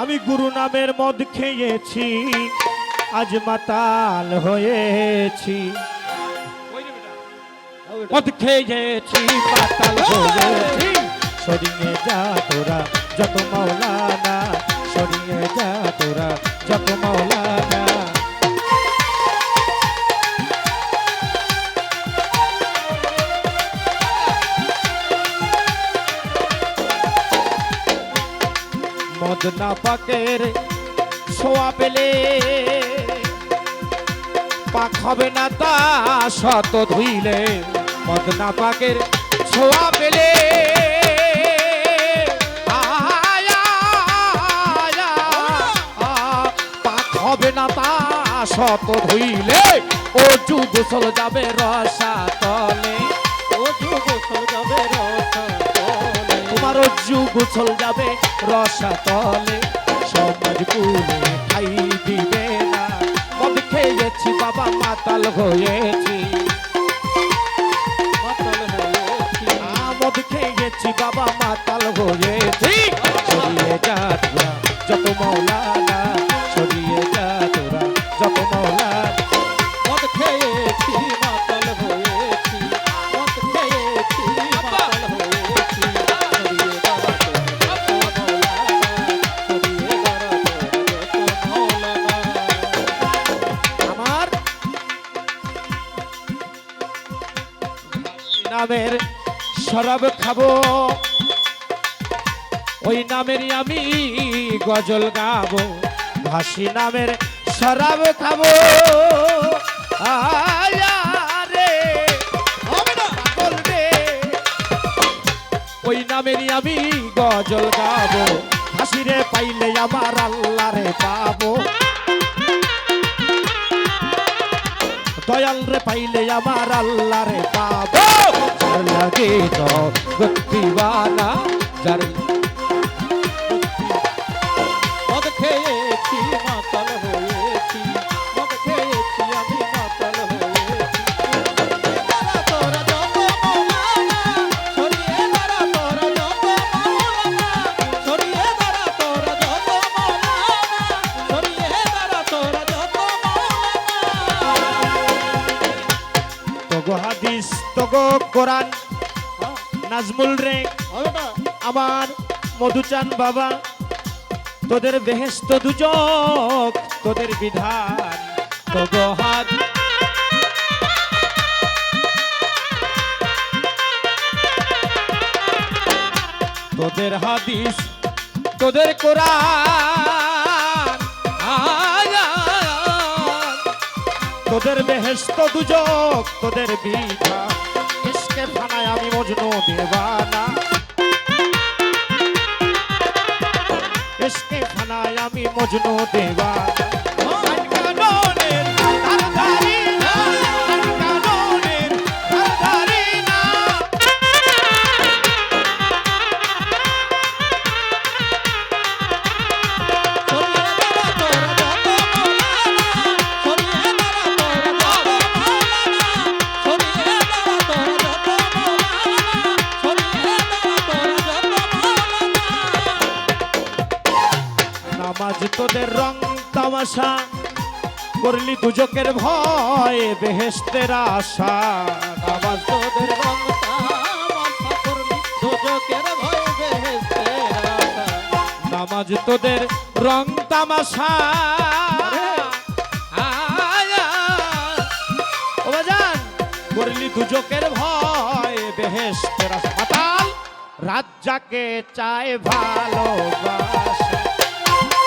আমি গুরু নামের মদ খেয়েছি আজ মাতাল হয়েছি। মদ খেয়েছি মাতাল হয়েছি। সরিয়ে যা তোরা যত মাওলানা মদ না পাকের সোয়া পেলে। পাক হবে না তা শত ধুইলে, মদ না পাকের ছোঁয়া পেলে। হবে না তা শত ধুইলে ও যুগ চল যাবে রসা তলে যুগ চল যাবে, রসা তলে সমাজ কুলে খাই দিবে না। মদ খেয়েছি, বাবা মাতাল হয়েছি। নামের শরাব খাব। ওই নামেরই আমি গজল গাবো ভাসি নামের শরাব খাব। রে ওই নামেরই আমি গজল গাবো, হাসিরে পাইলে আমার আল্লাহ রে পাবো। দয়াল রে পাইলে আমার আল্লাহ রে পাবো লাগে তো গতিবানা যার তোগো কোরআন, নাজমুল রে, আমার মধুচান বাবা, তোদের বেহেস্ত দুজক, তোদের বিধান, তোগো হাত। তোদের হাদিস, তোদের কোরআন তোদের বেহেস্ত দুজক, তোদের বিধা ইসকে ফানায় আমি মজনু দেবানা? ইসকে ফানায় আমি মজনু দেবানা? তোদের রং তামাশা করলি দুজকের ভয় বেহেস্তের আশা। নামাজ তোদের রং তামাশা করলি দুজকের ভয় বেহেস্তের আশা। নামাজ তোদের রং তামাশা। করলি দুজকের ভয় বেহেস্তের আশা। চায় ভালোবাসা।